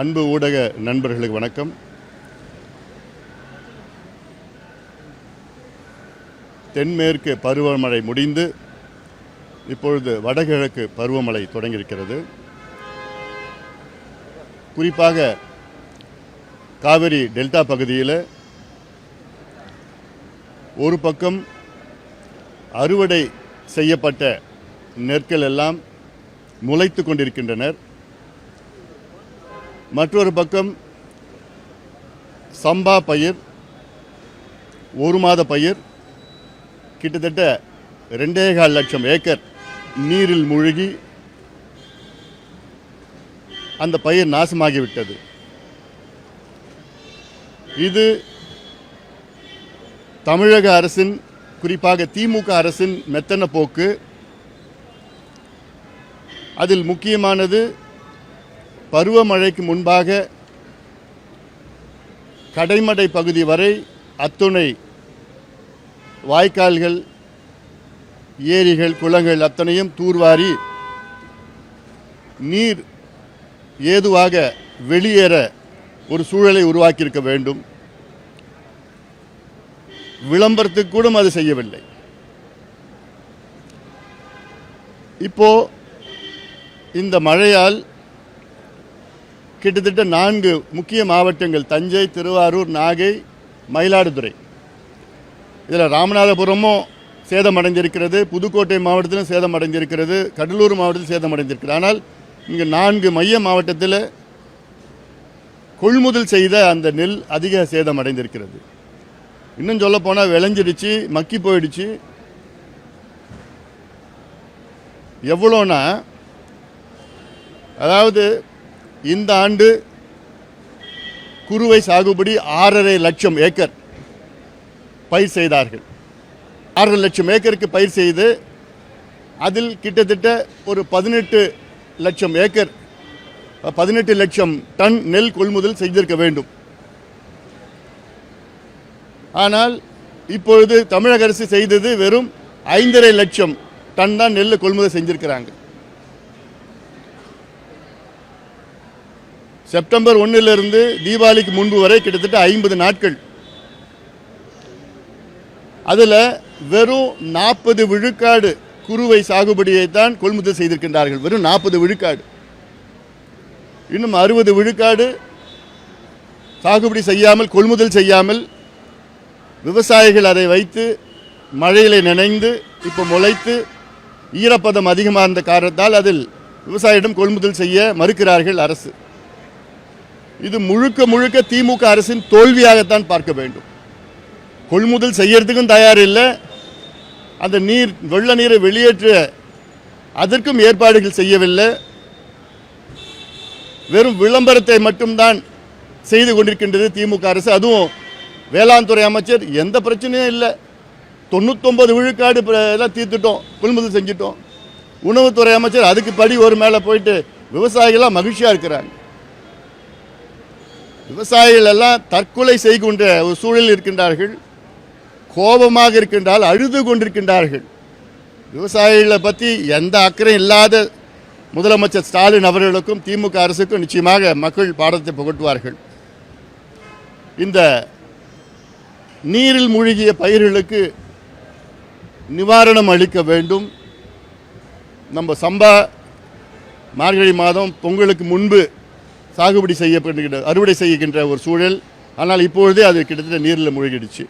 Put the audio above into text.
அன்பு ஊடக நண்பர்களுக்கு வணக்கம். தென்மேற்கு பருவமழை முடிந்து இப்பொழுது வடகிழக்கு பருவமழை தொடங்கியிருக்கிறது. குறிப்பாக காவிரி டெல்டா பகுதியில் ஒரு பக்கம் அறுவடை செய்யப்பட்ட நெற்கள் எல்லாம் முளைத்து கொண்டிருக்கின்றனர். மற்றொரு பக்கம் சம்பா பயிர் ஒரு மாத பயிர் கிட்டத்தட்ட ரெண்டே கால் லட்சம் ஏக்கர் நீரில் மூழ்கி அந்த பயிர் நாசமாகிவிட்டது. இது தமிழக அரசின் குறிப்பாக திமுக அரசின் மெத்தன போக்கு. அதில் முக்கியமானது பருவமழைக்கு முன்பாக கடைமடை பகுதி வரை அத்துணை வாய்க்கால்கள் ஏரிகள் குளங்கள் அத்தனையும் தூர்வாரி நீர் ஏதுவாக வெளியேற ஒரு சூழலை உருவாக்கியிருக்க வேண்டும். விளம்பரத்துக்கு கூட அது செய்யவில்லை. இப்போ இந்த மழையால் கிட்டத்தட்ட நான்கு முக்கிய மாவட்டங்கள் தஞ்சை திருவாரூர் நாகை மயிலாடுதுறை. இதில் ராமநாதபுரமும் சேதமடைந்திருக்கிறது புதுக்கோட்டை மாவட்டத்திலும் சேதமடைந்திருக்கிறது கடலூர் மாவட்டத்தில் சேதமடைந்திருக்கிறது. ஆனால் இங்கே நான்கு மைய மாவட்டத்தில் கொள்முதல் செய்த அந்த நெல் அதிக சேதமடைந்திருக்கிறது. இன்னும் சொல்லப்போனால் விளைஞ்சிடுச்சு மக்கி போயிடுச்சு. எவ்வளோனா அதாவது இந்த ஆண்டு குறுவை சாகுபடி ஆறரை லட்சம் ஏக்கர் பயிர் செய்தார்கள். ஆறரை லட்சம் ஏக்கருக்கு பயிர் செய்து அதில் கிட்டத்தட்ட ஒரு பதினெட்டு லட்சம் ஏக்கர் பதினெட்டு லட்சம் டன் நெல் கொள்முதல் செய்திருக்க வேண்டும். ஆனால் இப்பொழுது தமிழக அரசு செய்தது வெறும் ஐந்தரை லட்சம் டன் தான் நெல் கொள்முதல் செஞ்சிருக்கிறாங்க. செப்டம்பர் ஒன்றிலிருந்து தீபாவளிக்கு முன்பு வரை கிட்டத்தட்ட ஐம்பது நாட்கள். அதில் வெறும் நாற்பது விழுக்காடு குறுவை சாகுபடியை தான் கொள்முதல் செய்திருக்கின்றார்கள். வெறும் நாற்பது விழுக்காடு. இன்னும் அறுபது விழுக்காடு சாகுபடி செய்யாமல் கொள்முதல் செய்யாமல் விவசாயிகள் அதை வைத்து மழையிலே நனைந்து இப்போ முளைத்து ஈரப்பதம் அதிகமாக இருந்த காரணத்தால் அதில் விவசாயிடம் கொள்முதல் செய்ய மறுக்கிறார்கள் அரசு. இது முழுக்க முழுக்க திமுக அரசின் தோல்வியாகத்தான் பார்க்க வேண்டும். கொள்முதல் செய்யறதுக்கும் தயார் இல்லை. அந்த நீர் வெள்ள நீரை வெளியேற்ற அதற்கும் ஏற்பாடுகள் செய்யவில்லை. வெறும் விளம்பரத்தை மட்டும்தான் செய்து கொண்டிருக்கின்றது திமுக அரசு. அதுவும் வேளாண் துறை அமைச்சர் எந்த பிரச்சனையும் இல்லை. தொண்ணூத்தொம்பது விழுக்காடு எல்லாம் தீர்த்துட்டோம் கொள்முதல் செஞ்சிட்டோம். உணவுத்துறை அமைச்சர் அதுக்கு படி ஒரு மேலே போயிட்டு விவசாயிகள்லாம் மகிழ்ச்சியாக இருக்கிறாங்க. விவசாயிகள் எல்லாம் தற்கொலை செய்கின்ற ஒரு சூழலில் இருக்கின்றார்கள். கோபமாக இருக்கின்றால் அழுது கொண்டிருக்கின்றார்கள். விவசாயிகளை பற்றி எந்த அக்கறையும் இல்லாத முதலமைச்சர் ஸ்டாலின் அவர்களுக்கும் திமுக அரசுக்கும் நிச்சயமாக மக்கள் பாடத்தை புகட்டுவார்கள். இந்த நீரில் மூழ்கிய பயிர்களுக்கு நிவாரணம் அளிக்க வேண்டும். நம்ம சம்பா மார்கழி மாதம் பொங்கலுக்கு முன்பு சாகுபடி செய்யப்படுகின்ற அறுவடை செய்கின்ற ஒரு சூழல். ஆனால் இப்பொழுதே அது கிட்டத்தட்ட நீரில் மூழ்கிடுச்சு.